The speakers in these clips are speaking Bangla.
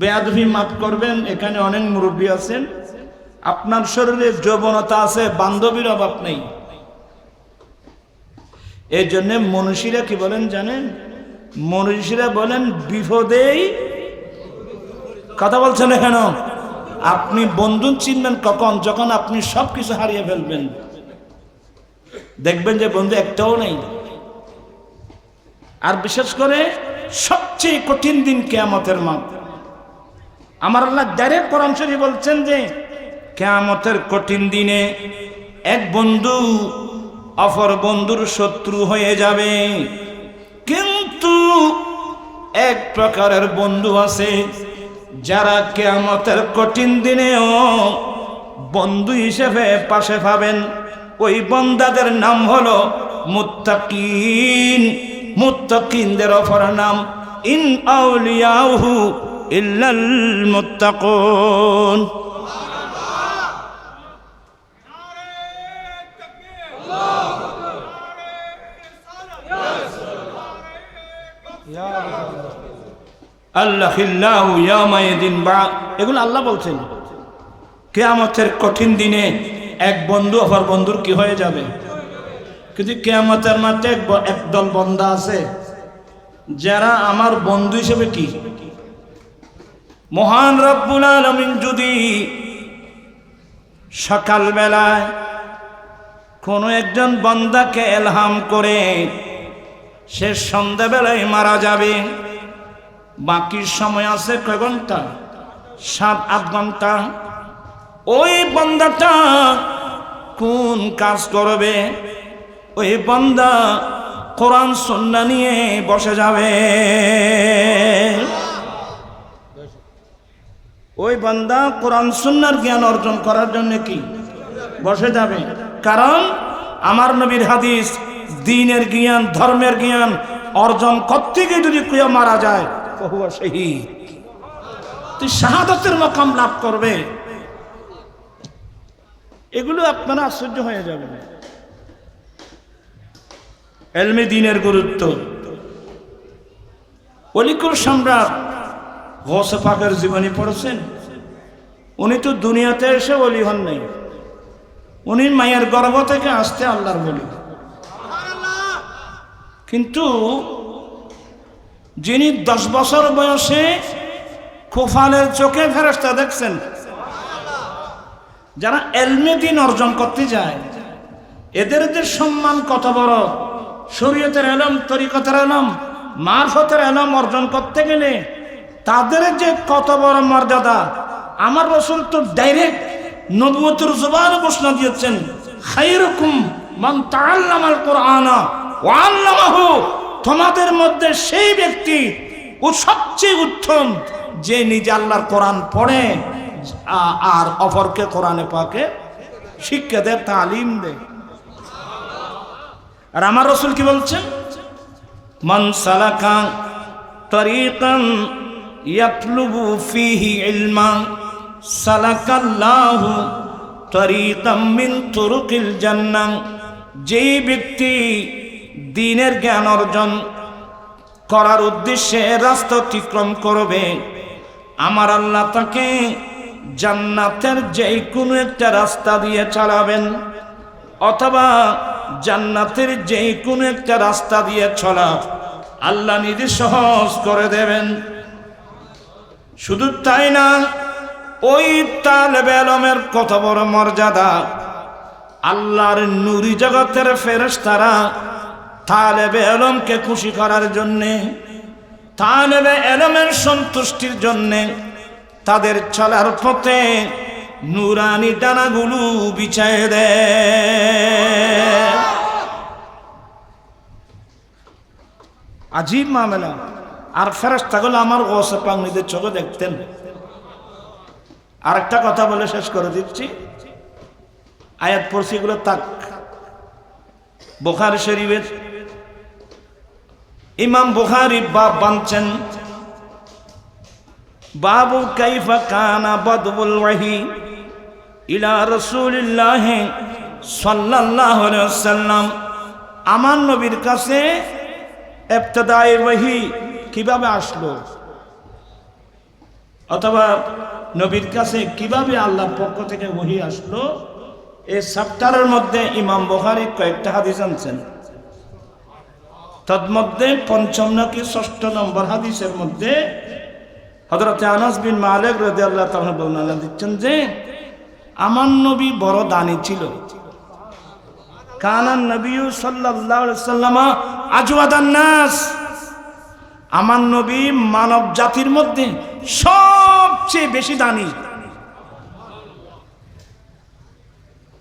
বেয়াদভি মাফ করবেন, এখানে অনেক মুরব্বী আছেন। আপনার শরীরে যৌবনতা আছে, বান্ধবীর অভাব নেই। এই জন্য মনীষীরা কি বলেন জানেন? মনীষীরা বলেন, বিপদেই কথা বলছেন কেন আপনি বন্ধু চিনবেন কখন? যখন আপনি সব কিছু হারিয়ে ফেলবেন। দেখবেন যে বন্ধু একটাও নেই। আর বিশেষ করে সবচেয়ে কঠিন দিন কেয়ামতের মাপ আমার আল্লাহ ডাইরেক্ট কোরআন শরীফ বলছেন যে, কেয়ামতের কঠিন দিনে এক বন্ধু অপর বন্ধুর শত্রু হয়ে যাবে। কিন্তু এক প্রকারের বন্ধু আছে, যারা কেয়ামতের কঠিন দিনেও বন্ধু হিসেবে পাশে পাবেন। ওই বন্দাদের নাম হলো মুত্তাকিন। মুত্তাকিনদের অপর নাম ইন আউলিয়াহু ইল্লাল এগুলো আল্লাহ বলছেন। কেয়ামতের কঠিন দিনে এক বন্ধু অপর বন্ধুর কি হয়ে যাবে? কিন্তু কেয়ামতের মাঠে একদল বন্ধা আছে। যারা আমার বন্ধু হিসেবে কি? মহান রব্বুল আলমিন যদি সকালবেলায় কোনো একজন বন্দাকে এলহাম করে সে সন্ধ্যাবেলায় মারা যাবে, বাকি সময় আছে কয় ঘণ্টা? সাত, আট ঘণ্টা। ওই বন্দাটা কোন কাজ করবে? ওই বন্দা কোরআন, সন্না নিয়ে বসে যাবে। ওই বান্দা কোরআন সুন্নার জ্ঞান অর্জন করার জন্য কি? বসে যাবে। কারণ আমার নবীর হাদিস, দিনের জ্ঞান, ধর্মের জ্ঞান অর্জন গিয়ে যদি কেউ মারা যায় তুই শাহাদতের মকাম লাভ করবে। এগুলো আপনারা আশ্চর্য হয়ে যাবে এলমে দিনের গুরুত্ব। অলিকুল সম্রাট গৌসে পাকের জীবনী পড়েছেন। উনি তো দুনিয়াতে এসে অলি হন নাই। উনি মায়ের গর্ভ থেকে আসতে আল্লাহর বলি। কিন্তু যিনি দশ বছর বয়সে খুফালের চোখে ফেরস্তা দেখছেন, যারা এলমে দিন অর্জন করতে যায়, এদের যে সম্মান কত বড়। শরীয়তের এলম, তরিকতের এলম, মারফতের এলম অর্জন করতে গেলে তাদের যে কত বড় মর্যাদা, আমার রসুল তো ডাইরেক্ট নবুয়তের জবান ঘোষণা দিয়েছেন তোমাদের মধ্যে সেই ব্যক্তি ও সবচেয়ে উত্তম, যে নিজে আল্লাহর কোরআন পড়ে আর অপরকে কোরআনে পাকে শিক্ষা দেয়, তালিম দেয়। আর আমার রসুল কি বলছেন? মান সালাকা তরিকান ইয়াতলুবু ফিহি ইলমা সালাকাল্লাহু তরিকাম মিন তুরুকিল জান্নাহ যেই ব্যক্তি দিনের জ্ঞান অর্জন করার উদ্দেশ্যে রাস্তা অতিক্রম করবে, আমার আল্লাহ তাকে জান্নাতের যে কোনো একটা রাস্তা দিয়ে চালাবেন, অথবা জান্নাতের যে কোনো একটা রাস্তা দিয়ে চলা আল্লাহ নিজে সহজ করে দেবেন। শুধু তাই না, ওই তালেবে আলমের কত বড় মর্যাদা। আল্লাহর নুরি জগতের ফেরেশতারা তালেবে আলমকে খুশি করার জন্যে তালেবে আলমের সন্তুষ্টির জন্যে তাদের চলার পথে নুরানি ডানাগুলো বিছায় দেয়। আজীব মামেলা। আর ফেরেস্তাগুলো আমার গোসে পাংনিদের চোখে দেখতেন। আর একটা কথা বলে শেষ করে দিচ্ছি। আয়াত পড়ছি এগুলো তাক বোখারি শরীফের ইমাম বুখারি বাব বানছেন। বাবু কাইফা কানা বদবুল ওয়াহি ইলা রসুলিল্লাহ সাল্লাল্লাহু আলাইহি ওয়াসাল্লাম। আমার নবীর কাছে ইবতদায়ে ওয়াহি কীভাবে আসলো? অথবা নবীর কাছে কীভাবে আল্লাহ পক্ষ থেকে ওহি আসলো? এই চ্যাপ্টারের মধ্যে ইমাম বহারি কয়েকটা হাদিস আনছেন। তন্মধ্যে পঞ্চম নাকি ষষ্ঠ নম্বর হাদিসের মধ্যে হজরত আনাস বিন মালিক রদি আল্লাহ বর্ণনা দিচ্ছেন যে, আমার নবী বড় দানি ছিল। কানান নবী সাল্লাল্লাহু সাল্লামা আজওয়াদান নাস আমার নবী মানব জাতির মধ্যে সবচেয়ে বেশি দানি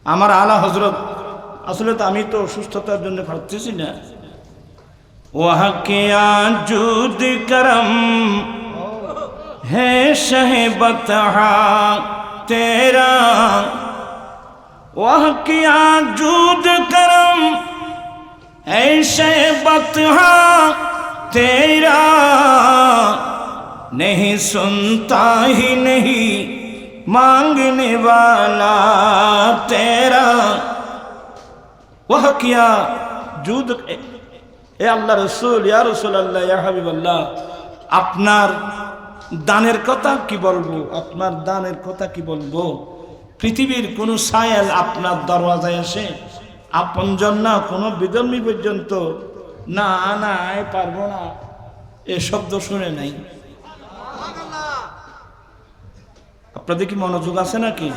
আমার আলা হজরত আসলে তো আমি তো সুস্থতার জন্য ভাবতেছি না। ওয়াহকিয়া যুদ করম, হে সাহেবত তেরা। করম तेरा नहीं सुनता ही नहीं मांगने वाला तेरा वह किया जूद এ আল্লাহ রসুল ইয়া রসুল আল্লাহ ইয়া হাবিব আল্লাহ আপনার দানের কথা কি বলবো আপনার দানের কথা কি বলবো পৃথিবীর কোন সায়াল আপনার দরওয়াজায় আসে আপনজন না কোনো বিধর্মী পর্যন্ত না না এ পারব না। এ শব্দ শুনে নাই। আপনাদের কি মনোযোগ আছে নাকি?